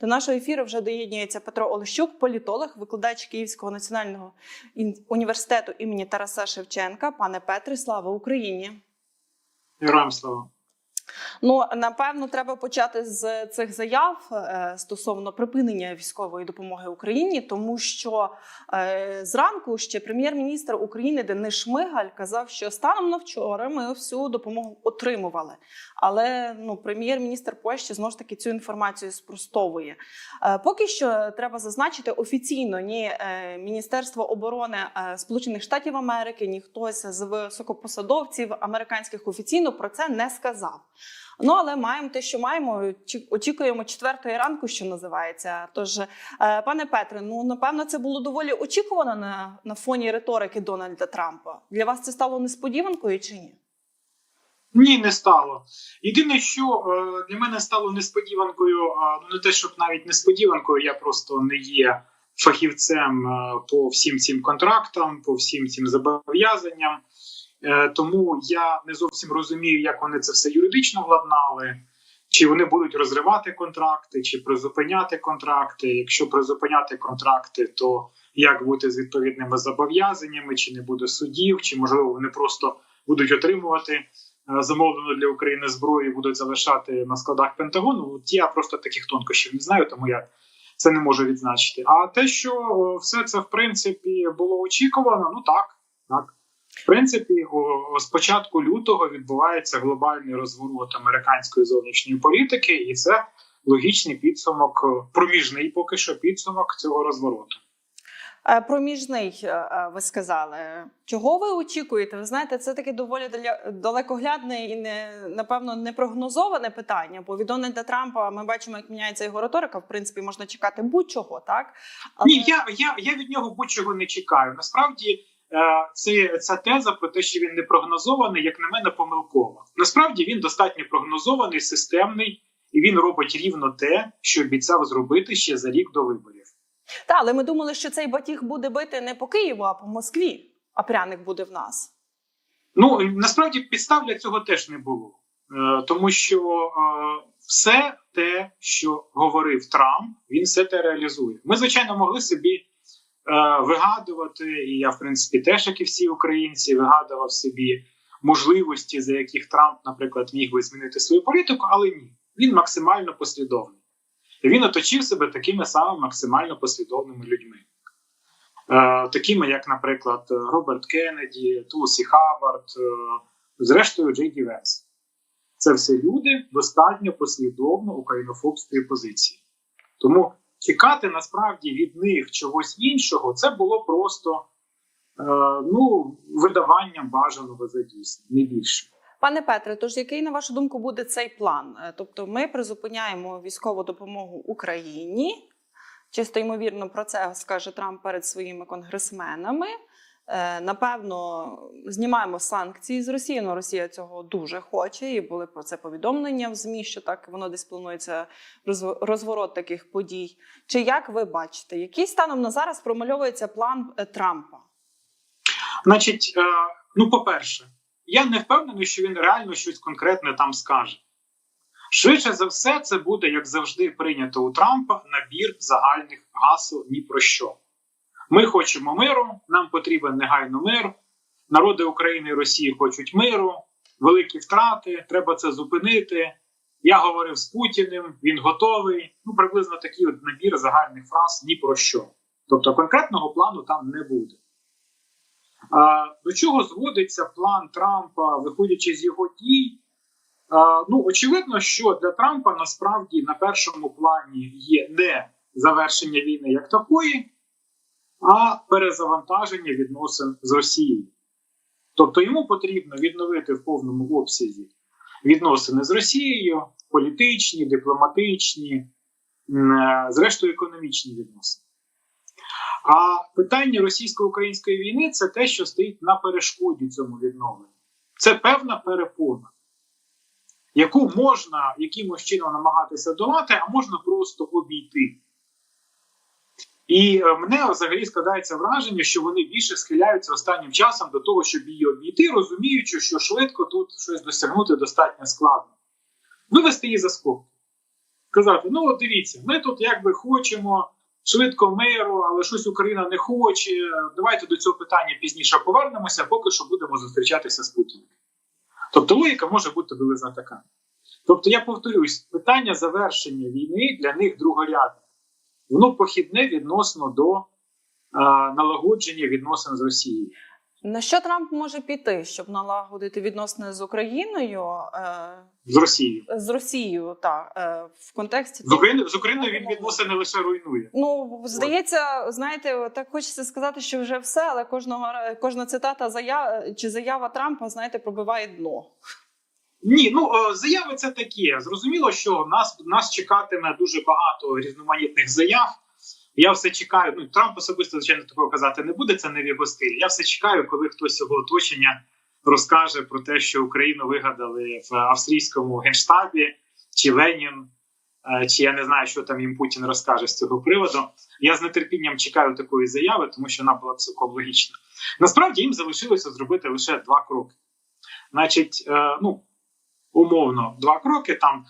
До нашого ефіру вже доєднується Петро Олещук, політолог, викладач Київського національного університету імені Тараса Шевченка. Пане Петре, слава Україні! Героям слава. Ну напевно, треба почати з цих заяв е, стосовно припинення військової допомоги Україні, тому що е, зранку ще прем'єр-міністр України Денис Шмигаль казав, що станом на вчора ми всю допомогу отримували. Але ну, прем'єр-міністр Польщі знову ж таки цю інформацію спростовує. Е, поки що треба зазначити офіційно ні Міністерство оборони Сполучених Штатів Америки, ні хтось з високопосадовців американських офіційно про це не сказав. Ну але маємо те, що маємо. Чі- Очікуємо четвертої ранку, що називається. Тож, е, пане Петре, ну напевно, це було доволі очікувано на, на фоні риторики Дональда Трампа. Для вас це стало несподіванкою чи ні? Ні, не стало. Єдине, що е, для мене стало несподіванкою, ну не те, щоб навіть несподіванкою, я просто не є фахівцем е, по всім цим контрактам, по всім цим зобов'язанням. Е, Тому я не зовсім розумію, як вони це все юридично владнали. Чи вони будуть розривати контракти, чи призупиняти контракти. Якщо призупиняти контракти, то як бути з відповідними зобов'язаннями, чи не буде судів, чи можливо вони просто будуть отримувати е, замовлену для України зброю, і будуть залишати на складах Пентагону. От я просто таких тонкощів не знаю, тому я це не можу відзначити. А те, що все це в принципі було очікувано, ну так, так. В принципі, з початку лютого відбувається глобальний розворот американської зовнішньої політики, і це логічний підсумок, проміжний поки що підсумок цього розвороту. Е, Проміжний, е, е, ви сказали. Чого ви очікуєте? Ви знаєте, це таке доволі далекоглядне і не напевно не прогнозоване питання. Бо від Дональда Трампа ми бачимо, як міняється його риторика. В принципі, можна чекати будь-чого, так Але- Ні, я, я, я від нього будь-чого не чекаю. Насправді, е, це ця теза про те, що він не прогнозований, як на мене, помилкова. Насправді він достатньо прогнозований, системний, і він робить рівно те, що обіцяв зробити ще за рік до виборів. Та, але ми думали, що цей батіг буде бити не по Києву, а по Москві. А пряник буде в нас. Ну насправді підстав для цього теж не було, е, тому що е, все те, що говорив Трамп, він все те реалізує. Ми, звичайно, могли собі е, вигадувати, і я, в принципі, теж, як і всі українці, вигадував собі можливості, за яких Трамп, наприклад, міг би змінити свою політику, але ні, він максимально послідовний. Він оточив себе такими самими максимально послідовними людьми. Е, такими, як, наприклад, Роберт Кеннеді, Тулсі Хаббард, е, зрештою, Джей Ді Венс. Це все люди достатньо послідовно українофобської позиції. Тому чекати насправді від них чогось іншого, це було просто е, ну, видаванням бажаного за дійсне, не більше. Пане Петре, тож який на вашу думку буде цей план? Е, Тобто, ми призупиняємо військову допомогу Україні. Чисто ймовірно, про це скаже Трамп перед своїми конгресменами. Е, Напевно, знімаємо санкції з Росії. Ну, Росія цього дуже хоче, і були про це повідомлення в ЗМІ, що так воно десь планується розворот таких подій. Чи як ви бачите, який станом на зараз промальовується план е, Трампа? Значить, е, ну, по-перше, я не впевнений, що він реально щось конкретне там скаже. Швидше за все, це буде, як завжди, прийнято у Трампа набір загальних гасел ні про що. Ми хочемо миру, нам потрібен негайно мир. Народи України і Росії хочуть миру, великі втрати, треба це зупинити. Я говорив з Путіним, він готовий. Ну, приблизно такий от набір загальних фраз ні про що. Тобто конкретного плану там не буде. А, До чого зводиться план Трампа, виходячи з його дій? А, Ну, очевидно, що для Трампа насправді на першому плані є не завершення війни як такої, а перезавантаження відносин з Росією. Тобто йому потрібно відновити в повному обсязі відносини з Росією, політичні, дипломатичні, е, зрештою економічні відносини. А питання російсько-української війни це те, що стоїть на перешкоді цьому відновленню. Це певна перепона, яку можна якимось чином намагатися долати, а можна просто обійти. І е, мене взагалі складається враження, що вони більше схиляються останнім часом до того, щоб її обійти, розуміючи, що швидко тут щось досягнути достатньо складно. Вивести її за скобки. Казати: ну от дивіться, ми тут якби хочемо швидко миру, але щось Україна не хоче. Давайте до цього питання пізніше повернемося, поки що будемо зустрічатися з Путіним. Тобто логіка може бути вилизна така. Тобто, я повторюсь, питання завершення війни для них другорядне. Воно похідне відносно до е, налагодження відносин з Росією. На що Трамп може піти, щоб налагодити відносини з Україною е, З Росією. з Росією, так е, в контексті З Україною, з Україною він відносини лише руйнує. Ну здається, знаєте, так хочеться сказати, що вже все, але кожного кожна цитата заяв чи заява Трампа, знаєте, пробиває дно. Ні, ну е, заяви це таке. Зрозуміло, що нас нас чекатиме дуже багато різноманітних заяв. Я все чекаю. Ну Трамп особисто звичайно такого казати не буде. Це не в його стилі. Я все чекаю, коли хтось його оточення розкаже про те, що Україну вигадали в австрійському генштабі, чи Ленін, е, чи я не знаю, що там їм Путін розкаже з цього приводу. Я з нетерпінням чекаю такої заяви, тому що вона була цілком логічна. Насправді їм залишилося зробити лише два кроки. Значить, е, ну умовно два кроки. Там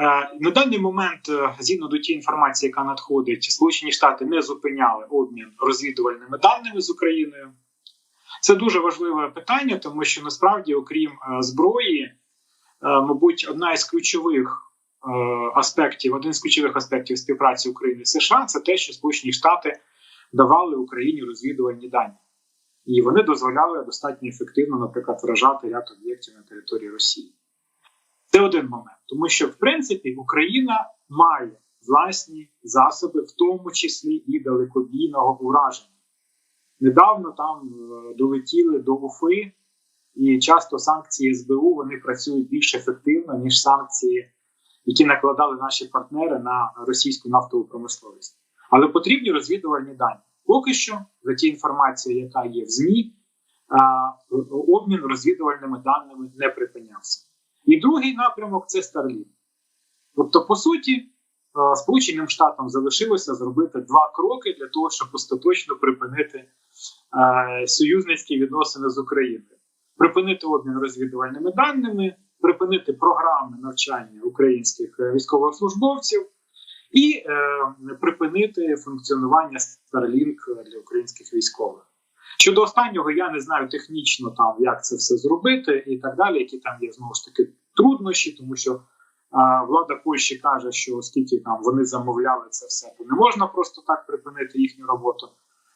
е, на даний момент, е, згідно до тієї інформації, яка надходить, Сполучені Штати не зупиняли обмін розвідувальними даними з Україною. Це дуже важливе питання, тому що насправді, окрім е, зброї, мабуть, одна із ключових. Аспектів, один з ключових аспектів співпраці України і США це те, що Сполучені Штати давали Україні розвідувальні дані, і вони дозволяли достатньо ефективно, наприклад, вражати ряд об'єктів на території Росії. Це один момент, тому що в принципі Україна має власні засоби, в тому числі і далекобійного ураження. Недавно там е, долетіли до Уфи, і часто санкції СБУ вони працюють більш ефективно, ніж санкції, які накладали наші партнери на російську нафтову промисловість. Але потрібні розвідувальні дані. Поки що, за ті інформації, яка є в ЗМІ, обмін розвідувальними даними не припинявся. І другий напрямок це Starlink. Тобто, по суті, е, Сполученим Штатам залишилося зробити два кроки для того, щоб остаточно припинити е, союзницькі відносини з Україною, припинити обмін розвідувальними даними, припинити програми навчання українських е, військовослужбовців і припинити функціонування Starlink для українських військових. Щодо останнього, я не знаю технічно там, як це все зробити, і так далі, які там є знову ж таки труднощі, тому що а, влада Польщі каже, що оскільки там вони замовляли це все, то не можна просто так припинити їхню роботу.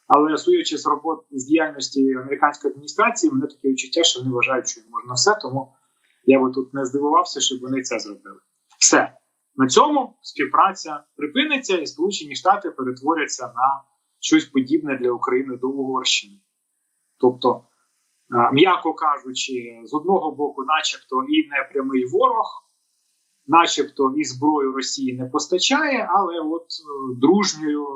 Але суючи з робот з діяльності американської адміністрації, мене таке відчуття, що вони вважають, що можна все. Тому я би тут не здивувався, щоб вони це зробили. Все на цьому співпраця припиниться, і Сполучені Штати перетворяться на щось подібне для України до Угорщини. Тобто, е, м'яко кажучи, з одного боку, начебто, і непрямий ворог, начебто і зброю Росії не постачає, але от е, дружньою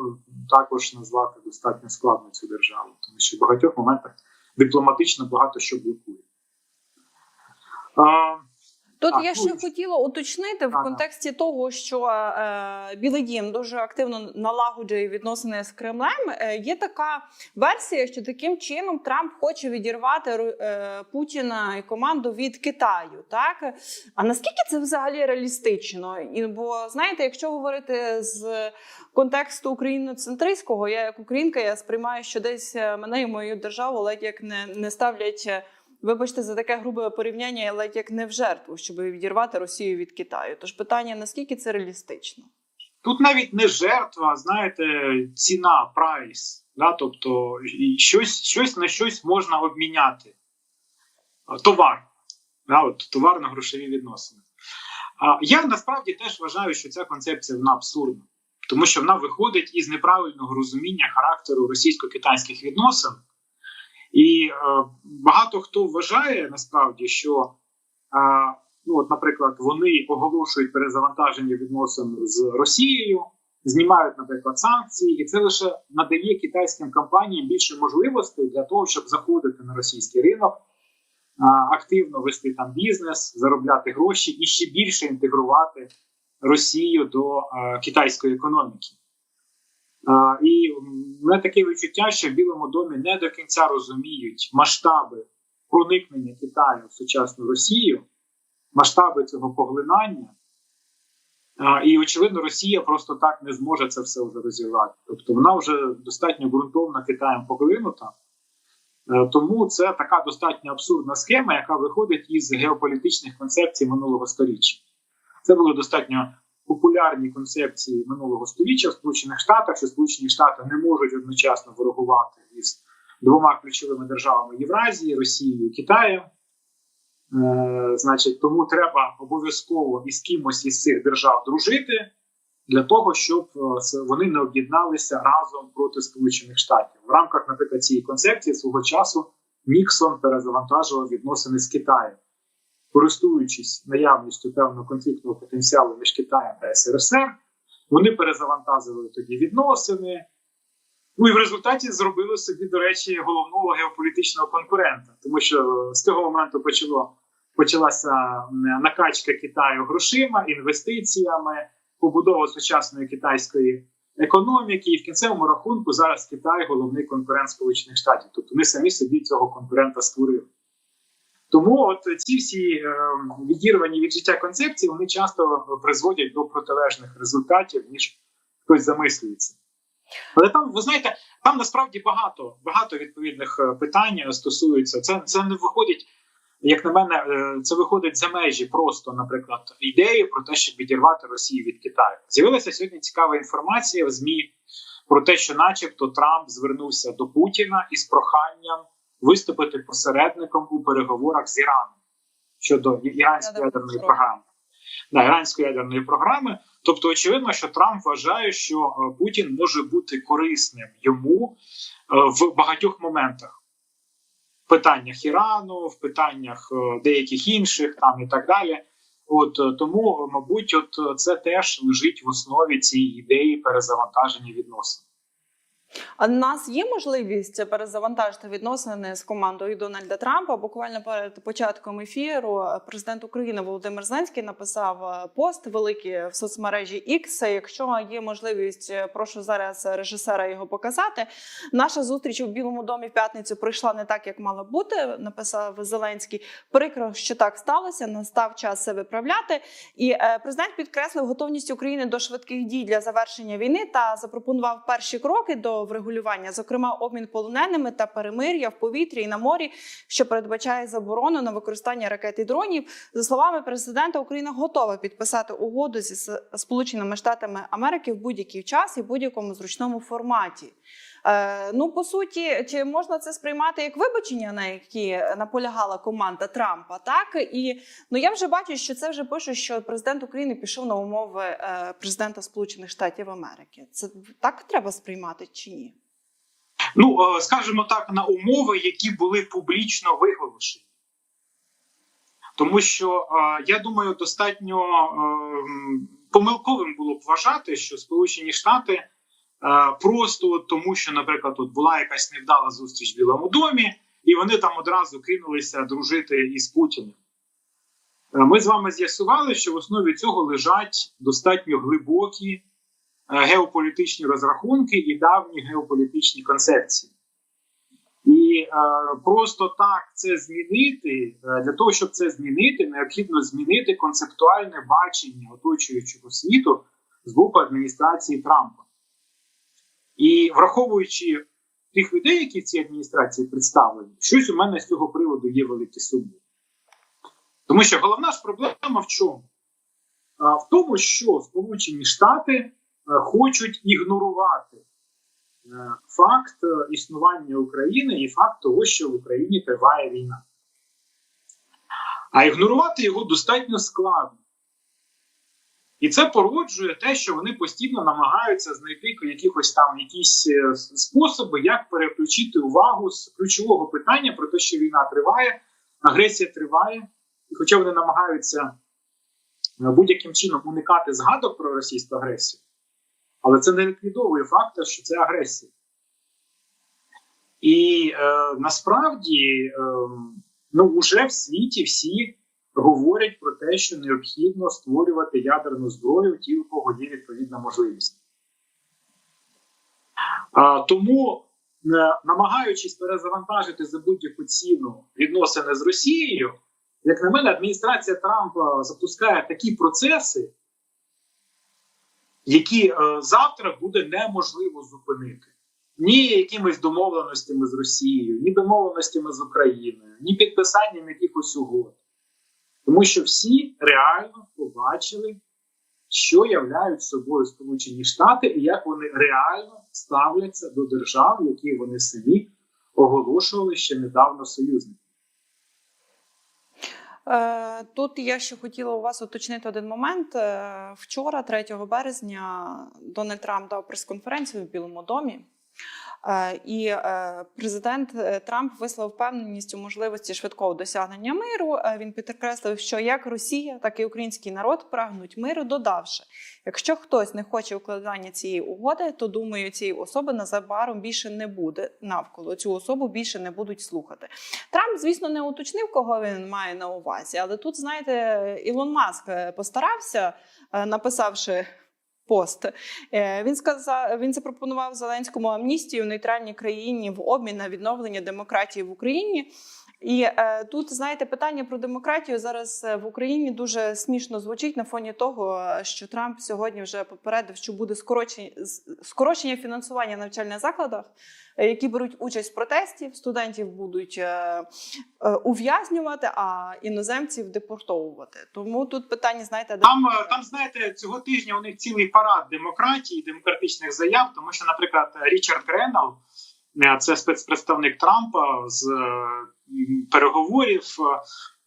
також назвати достатньо складно цю державу, тому що в багатьох моментах дипломатично багато що блокує. Е, Тут Так, я ще хотіла уточнити в Так, контексті того, що е, Білий Дім дуже активно налагоджує відносини з Кремлем. Е, є така версія, що таким чином Трамп хоче відірвати е, Путіна і команду від Китаю. Так а наскільки це взагалі реалістично? І бо знаєте, якщо говорити з контексту україноцентристського, я як українка, я сприймаю, що десь е, мене і мою державу ледь як не, не ставлять. Вибачте за таке грубе порівняння, ледь як не в жертву, щоб відірвати Росію від Китаю. Тож питання наскільки це реалістично? Тут навіть не жертва, знаєте, ціна, прайс. Да? Тобто щось, щось на щось можна обміняти. Товар. Да? От, товарно-грошові відносини. А, я насправді теж вважаю, що ця концепція вона абсурдна, тому що вона виходить із неправильного розуміння характеру російсько-китайських відносин. І е, багато хто вважає насправді, що, е, ну, от, наприклад, вони оголошують перезавантаження відносин з Росією, знімають, наприклад, санкції, і це лише надає китайським компаніям більше можливостей для того, щоб заходити на російський ринок, е, активно вести там бізнес, заробляти гроші і ще більше інтегрувати Росію до китайської економіки. І в мене таке відчуття, що в Білому домі не до кінця розуміють масштаби проникнення Китаю в сучасну Росію, масштаби цього поглинання. І очевидно, Росія просто так не зможе це все вже розірвати. Тобто вона вже достатньо ґрунтовно Китаєм поглинута. Е, Тому це така достатньо абсурдна схема, яка виходить із геополітичних концепцій минулого століття. Це були достатньо популярні концепції минулого століття в Сполучених Штатах, що Сполучені Штати не можуть одночасно ворогувати із двома ключовими державами Євразії, Росією і Китаєм. Е, значить, тому треба обов'язково із кимось із цих держав дружити для того, щоб е, вони не об'єдналися разом проти Сполучених Штатів. В рамках, наприклад, цієї концепції свого часу Ніксон перезавантажував відносини з Китаєм, користуючись наявністю певного конфліктного потенціалу між Китаєм та СРСР, вони перезавантажили тоді відносини. Ну і в результаті зробили собі, до речі, головного геополітичного конкурента, тому що з того моменту почало почалася накачка Китаю грошима, інвестиціями, побудова сучасної китайської економіки, і в кінцевому рахунку зараз Китай головний конкурент Сполучених Штатів. Тобто ми самі собі цього конкурента створили. Тому от ці всі е, відірвані від життя концепції вони часто призводять до протилежних результатів, ніж хтось замислюється. Але там, ви знаєте, там насправді багато багато відповідних е, питань стосуються. Це, це не виходить, як на мене, е, це виходить за межі просто, наприклад, ідеї про те, щоб відірвати Росію від Китаю. З'явилася сьогодні цікава інформація в ЗМІ про те, що, начебто, Трамп звернувся до Путіна із проханням виступити посередником у переговорах з Іраном щодо іранської ядерної програми. Да, іранської ядерної програми. Тобто, очевидно, що Трамп вважає, що е, Путін може бути корисним йому е, в багатьох моментах. В питаннях Ірану, в питаннях е, деяких інших там і так далі. От тому, мабуть, от це теж лежить в основі цієї ідеї перезавантаження відносин. А нас є можливість перезавантажити відносини з командою Дональда Трампа. Буквально перед початком ефіру президент України Володимир Зеленський написав е, пост великий в соцмережі X. Якщо є можливість, е, прошу зараз режисера його показати. Наша зустріч у Білому домі в п'ятницю пройшла не так, як мала бути. Написав Зеленський. Прикро, що так сталося. Настав час це виправляти. І е, президент підкреслив готовність України до швидких дій для завершення війни та запропонував перші кроки до врегулювання, зокрема обмін полоненими та перемир'я в повітрі і на морі, що передбачає заборону на використання ракет і дронів. За словами президента, Україна готова підписати угоду зі Сполученими Штатами Америки в будь-який час і будь-якому зручному форматі. Е, ну по суті, чи можна це сприймати як вибачення, на які наполягала команда Трампа? Так і ну я вже бачу, що це вже пише, що президент України пішов на умови е, президента Сполучених Штатів Америки. Це так треба сприймати чи ні? Ну, е, скажімо так, на умови, які були публічно виголошені. Тому що я думаю, достатньо помилковим було б вважати, що Сполучені Штати просто от тому, що, наприклад, тут була якась невдала зустріч в Білому домі, і вони там одразу кинулися дружити із Путіним. Е, Ми з вами з'ясували, що в основі цього лежать достатньо глибокі е, геополітичні розрахунки і давні геополітичні концепції. І е, просто так це змінити, е, для того, щоб це змінити, необхідно змінити концептуальне бачення оточуючого світу з боку адміністрації Трампа. І враховуючи тих людей, які в цій адміністрації представлені, щось у мене з цього приводу є великі сумніви. Тому що головна ж проблема в чому? В тому, що Сполучені Штати е, хочуть ігнорувати е, факт е, існування України і факт того, що в Україні триває війна. А ігнорувати його достатньо складно. І це породжує те, що вони постійно намагаються знайти якихось там якісь е, способи, як переключити увагу з ключового питання про те, що війна триває, агресія триває, і хоча вони намагаються е, будь-яким чином уникати згадок про російську агресію, але це не ліквідовує факту, що це агресія. І е, насправді, е, ну, вже в світі всі говорять про те, що необхідно створювати ядерну зброю, ті, у кого є відповідна можливість. Тому, е, намагаючись перезавантажити за будь-яку ціну відносини з Росією, як на мене, адміністрація Трампа запускає такі процеси, які е, завтра буде неможливо зупинити. Ні якимись домовленостями з Росією, ні домовленостями з Україною, ні підписанням якихось угод. Тому що всі реально побачили, що являють собою Сполучені Штати і як вони реально ставляться до держав, які вони самі оголошували ще недавно союзниками. Е, Тут я ще хотіла у вас уточнити один момент. Е, Вчора, 3 березня, Дональд Трамп дав прес-конференцію в Білому домі. Е, І е, президент е, Трамп висловив впевненість у можливості швидкого досягнення миру. Він підкреслив, що як Росія, так і український народ прагнуть миру, додавши, якщо хтось не хоче укладання цієї угоди, то думаю, цієї особи незабаром більше не буде навколо цю особу більше не будуть слухати. Трамп, звісно, не уточнив, кого він має на увазі, але тут, знаєте, Ілон Маск постарався, написавши пост. Е, Він сказав, він запропонував Зеленському амністію в нейтральній країні в обмін на відновлення демократії в Україні. І е, тут знаєте, питання про демократію зараз е, в Україні дуже смішно звучить на фоні того, е, що Трамп сьогодні вже попередив, що буде скорочення, скорочення фінансування навчальних закладах, е, які беруть участь в протесті. Студентів будуть е, е, ув'язнювати, а іноземців депортовувати. Тому тут питання, знаєте, Там, е, там, знаєте, цього тижня у них цілий парад демократії, демократичних заяв, тому що, наприклад, Річард е, це спецпредставник Трампа з е, переговорів.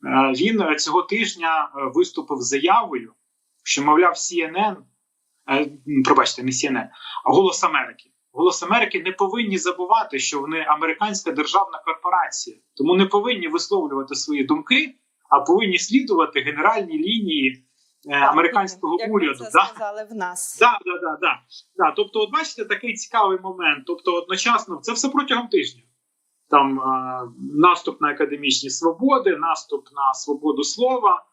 е, Він цього тижня е, виступив з заявою, що, мовляв, CNN, е, пробачте, не CNN, а Голос Америки. Голос Америки не повинні забувати, що вони американська державна корпорація, тому не повинні висловлювати свої думки, а повинні слідувати генеральній лінії е, американського як уряду. це Да? сказали в нас. Да, да, да, да. Да, тобто, от бачите, такий цікавий момент. Тобто, одночасно, це все протягом тижня. Там е, наступ на академічні свободи, наступ на свободу слова.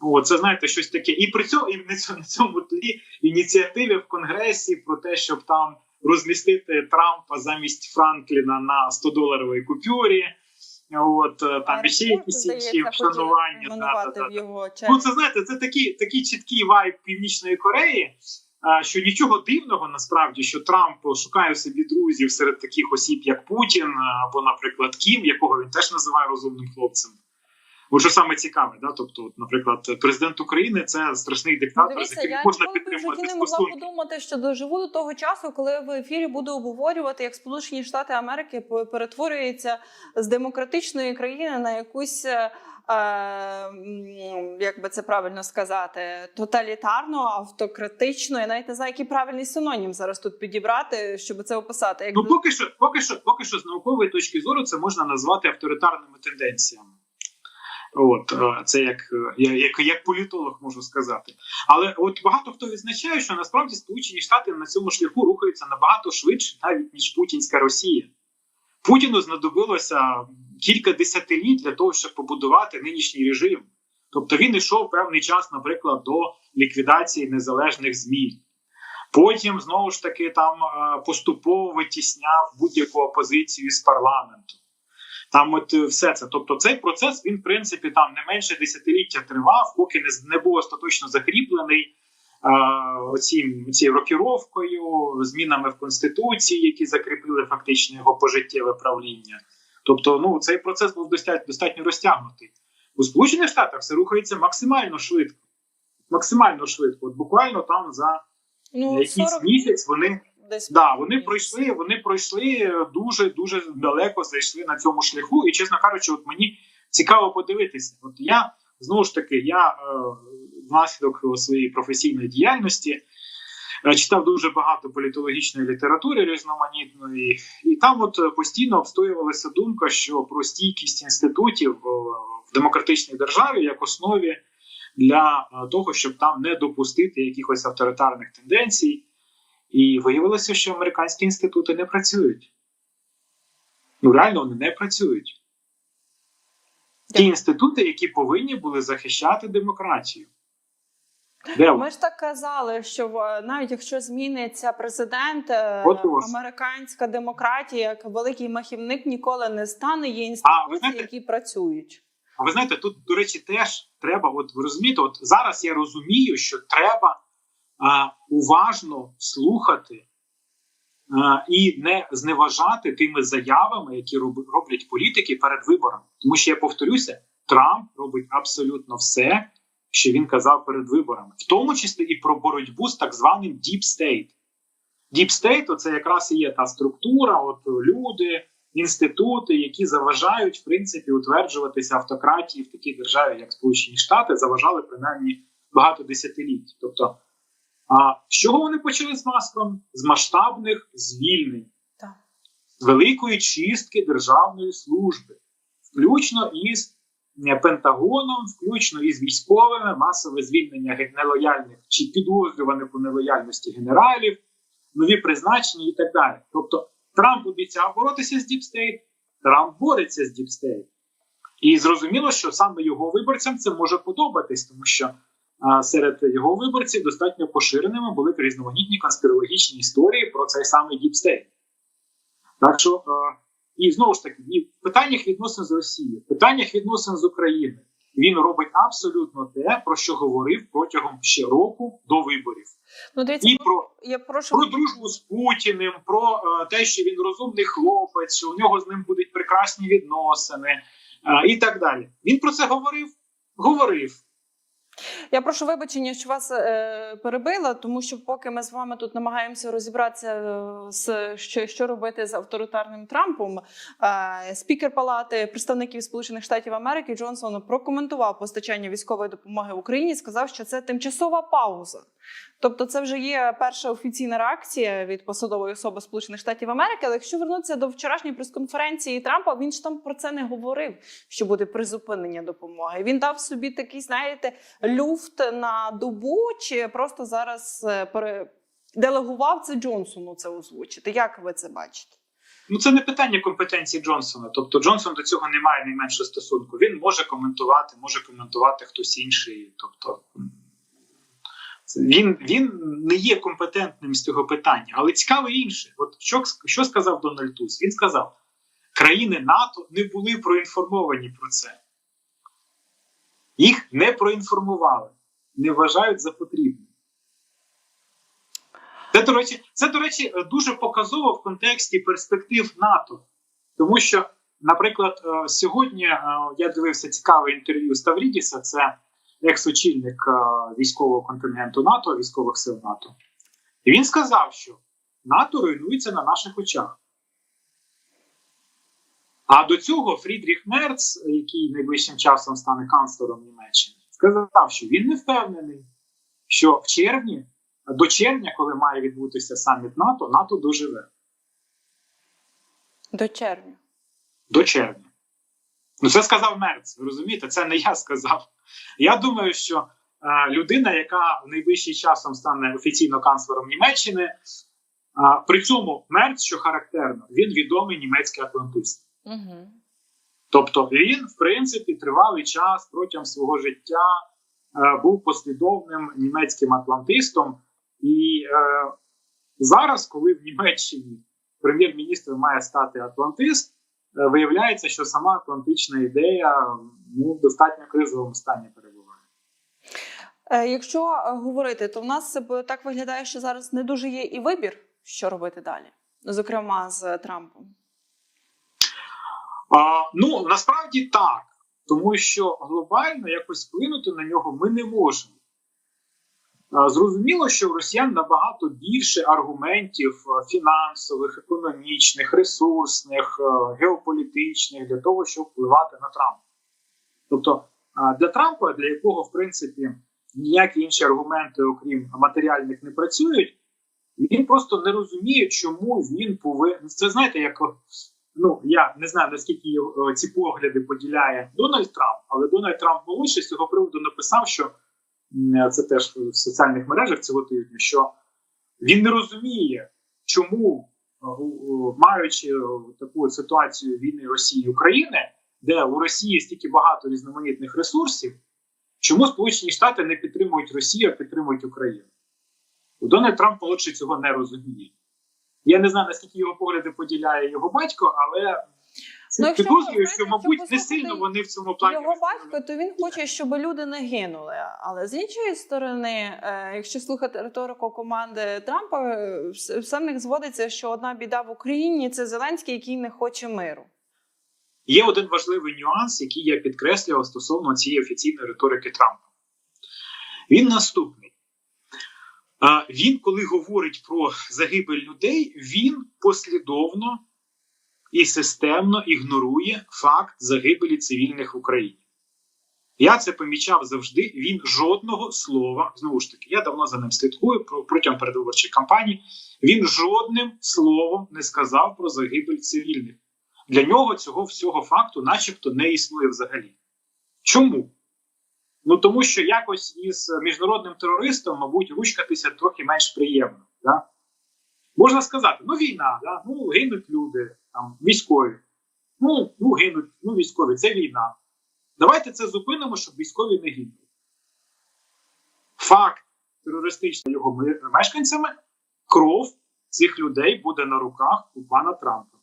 О, це знаєте, щось таке. І при цьому і на цьому, на цьому тлі ініціативи в Конгресі про те, щоб там розмістити Трампа замість Франкліна на 100-доларовій купюрі. От е, там Аеропорт, якісь інші вшанування. Да, да, да, Ну, це знаєте, це такий, такий чіткий вайб Північної Кореї. Що нічого дивного насправді, що Трамп шукає собі друзів серед таких осіб, як Путін або, наприклад, Кім, якого він теж називає розумним хлопцем. От що саме цікаве, да? тобто, от, наприклад, президент України це страшний диктатор, з яким я можна підтримувати не могла подумати, що доживу до того часу, коли в ефірі буду обговорювати, як Сполучені Штати Америки перетворюються з демократичної країни на якусь. е, Як би це правильно сказати, тоталітарну, автократичну. Я навіть не знаю, який правильний синонім зараз тут підібрати, щоб це описати. Як Ну, поки що, поки що, поки що, з наукової точки зору, це можна назвати авторитарними тенденціями. От е, це як, е, як, як політолог можу сказати. Але от багато хто відзначає, що насправді Сполучені Штати на цьому шляху рухаються набагато швидше, навіть ніж Путінська Росія. Путіну знадобилося кілька десятиліть для того, щоб побудувати нинішній режим. Тобто він йшов певний час, наприклад, до ліквідації незалежних ЗМІ. Потім знову ж таки там е, поступово витісняв будь-яку опозицію з парламенту. Там, от е, все це. Тобто, цей процес він, в принципі, там не менше десятиліття тривав, поки не, не був остаточно закріплений е, цією рокіровкою, змінами в конституції, які закріпили фактично його пожиттєве правління. Тобто, ну цей процес був достатньо, достатньо розтягнутий. У Сполучених Штатах все рухається максимально швидко. Максимально швидко. От буквально там за ну, якийсь 40 місяць вони десь Да, вони пройшли, вони пройшли дуже дуже далеко, зайшли на цьому шляху. І чесно кажучи, от мені цікаво подивитися. От я знову ж таки, я е, внаслідок своєї професійної діяльності е, читав дуже багато політологічної літератури різноманітної, і там от е, постійно обстоювалася думка, що про стійкість інститутів е, в демократичній державі як основі для е, того, щоб там не допустити якихось авторитарних тенденцій. І виявилося, що американські інститути не працюють. Ну, реально вони не працюють. Ті інститути, які повинні були захищати демократію. Де? Ми ж так казали, що навіть якщо зміниться президент, е, От американська демократія, як великий махівник, ніколи не стане. Є А, інституції, знаєте- які працюють. А ви знаєте, тут, до речі, теж треба, от ви розумієте, от зараз я розумію, що треба уважно слухати і не зневажати тими заявами, які роб- роблять політики перед виборами. Тому що я повторюся, Трамп робить абсолютно все, що він казав перед виборами, в тому числі і про боротьбу з так званим Deep State. Deep State – це якраз і є та структура, от люди, інститути, які заважають в принципі утверджуватися автократії в такій державі, як Сполучені Штати, заважали принаймні багато десятиліть. Тобто, а з чого вони почали з маском? З масштабних звільнень, Так. з великої чистки державної служби, включно із е, Пентагоном, включно із військовими, масове звільнення нелояльних чи підозрюваних у нелояльності генералів, нові призначення і так далі. Тобто Трамп обіцяв боротися з State, Трамп бореться з State. І зрозуміло, що саме його виборцям це може подобатись, тому що серед його виборців достатньо поширеними були різноманітні конспірологічні історії про цей самий State. Так що, е, і знову ж таки, і в питаннях відносин з Росією, в питаннях відносин з Україною він робить абсолютно те, про що говорив протягом ще року до виборів. Ну, дивіться, І про я прошу про дружбу з Путіним, про е, те, що він розумний хлопець, що у нього з ним будуть прекрасні відносини, е, і так далі. Він про це говорив? Говорив. Я прошу вибачення, що вас е, перебила, тому що поки ми з вами тут намагаємося розібратися е, з що, що робити з авторитарним Трампом. Е, спікер Палати представників Сполучених Штатів Америки Джонсон прокоментував постачання військової допомоги Україні. Сказав, що це тимчасова пауза. Тобто, це вже є перша офіційна реакція від посадової особи Сполучених Штатів Америки. Але якщо вернутися до вчорашньої прес-конференції Трампа, він ж там про це не говорив, що буде призупинення допомоги. Він дав собі такий, знаєте, люфт на добу, чи просто зараз е, делегував це Джонсону це озвучити. Як ви це бачите? Ну, це не питання компетенції Джонсона. Тобто Джонсон до цього не має найменшого стосунку. Він може коментувати, може коментувати хтось інший. Тобто він, він не є компетентним з цього питання. Але цікаво інше. От що, що сказав Дональд Туск? Він сказав, країни НАТО не були проінформовані про це. Їх не проінформували, не вважають за потрібне. Це, до речі, це, до речі, дуже показово в контексті перспектив НАТО. Тому що, наприклад, е, сьогодні е, я дивився цікаве інтерв'ю Ставрідіса, це екс-очільник е, військового контингенту НАТО, військових сил НАТО. І він сказав, що НАТО руйнується на наших очах. А до цього Фрідріх Мерц, який найближчим часом стане канцлером Німеччини, сказав, що він не впевнений, що в червні, до червня, коли має відбутися саміт НАТО, НАТО доживе До червня. до червня. Ну, це сказав Мерц. Ви розумієте, це не я сказав. Я думаю, що е, людина, яка найближчим часом стане офіційно канцлером Німеччини, е, при цьому Мерц, що характерно, він відомий німецький атлантист. Угу. Тобто він, в принципі, тривалий час протягом свого життя е, був послідовним німецьким атлантистом. І е, зараз, коли в Німеччині прем'єр-міністр має стати атлантист, виявляється, що сама атлантична ідея ну, в достатньо кризовому стані перебуває. Е, якщо е, говорити, то в нас е, так виглядає, що зараз не дуже є і вибір, що робити далі, зокрема з Трампом. А, ну насправді так, тому що глобально якось вплинути на нього ми не можемо. Зрозуміло, що у росіян набагато більше аргументів е, фінансових, економічних, ресурсних, е, геополітичних для того, щоб впливати на Трампа. Тобто для Трампа, для якого в принципі ніякі інші аргументи, окрім матеріальних, не працюють, він просто не розуміє, чому він повинен. Це знаєте, як ну я не знаю наскільки е, ці погляди поділяє Дональд Трамп, але Дональд Трамп молодший з цього приводу написав, що це теж в соціальних мережах цього тижня, що він не розуміє, чому, е, маючи е, таку ситуацію війни Росії і України, де у Росії стільки багато різноманітних ресурсів, чому Сполучені Штати не підтримують Росію, а підтримують Україну. Дональд Трамп молодший цього не розуміє. Я не знаю, наскільки його погляди поділяє його батько, але Ну, якщо підозрюю, що, мабуть, не сильно вони в цьому плані. Його батько, то він хоче, щоб люди не гинули. Але з іншої сторони, е, якщо слухати риторику команди Трампа, е, все в них зводиться, що одна біда в Україні це Зеленський, який не хоче миру. Є один важливий нюанс, який я підкреслював стосовно цієї офіційної риторики Трампа. Він наступний. Він, коли говорить про загибель людей, він послідовно і системно ігнорує факт загибелі цивільних в Україні. Я це помічав завжди. Він жодного слова, знову ж таки, я давно за ним слідкую протягом передвиборчої кампанії. Він жодним словом не сказав про загибель цивільних. Для нього цього всього факту, начебто, не існує взагалі. Чому? Ну тому що якось із міжнародним терористом, мабуть, ручкатися трохи менш приємно. Да? Можна сказати, ну війна, да? ну гинуть люди, там, військові. Ну, ну гинуть, ну військові, це війна. Давайте це зупинимо, щоб військові не гинули. Факт терористичний його мешканцями, кров цих людей буде на руках у пана Трампа.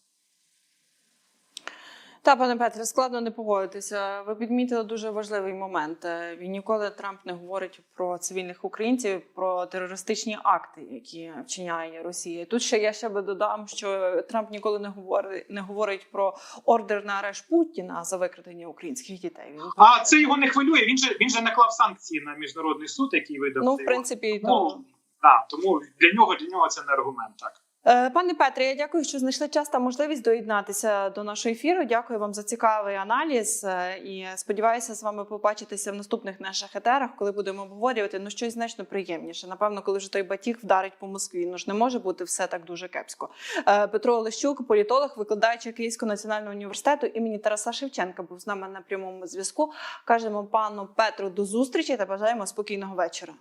Та, пане Петре, складно не погодитися. Ви підмітили дуже важливий момент. Е, Він ніколи Трамп не говорить про цивільних українців, про терористичні акти, які вчиняє Росія. Тут ще я ще би додам, що Трамп ніколи не говорить не говорить про ордер на арешт Путіна за викрадення українських дітей. Він А це його не хвилює. Він же він же наклав санкції на міжнародний суд, який видав. ну, в принципі, Ну, тому. так, тому для нього для нього це не аргумент. Так Е, Пане Петре, я дякую, що знайшли час та можливість доєднатися до нашого ефіру. Дякую вам за цікавий аналіз е, і сподіваюся з вами побачитися в наступних наших етерах, коли будемо обговорювати ну щось значно приємніше. Напевно, коли вже той батіг вдарить по Москві. Ну ж не може бути все так дуже кепсько. Е, Петро Олещук, політолог, викладач Київського національного університету імені Тараса Шевченка, був з нами на прямому зв'язку. Кажемо пану Петру до зустрічі та бажаємо спокійного вечора.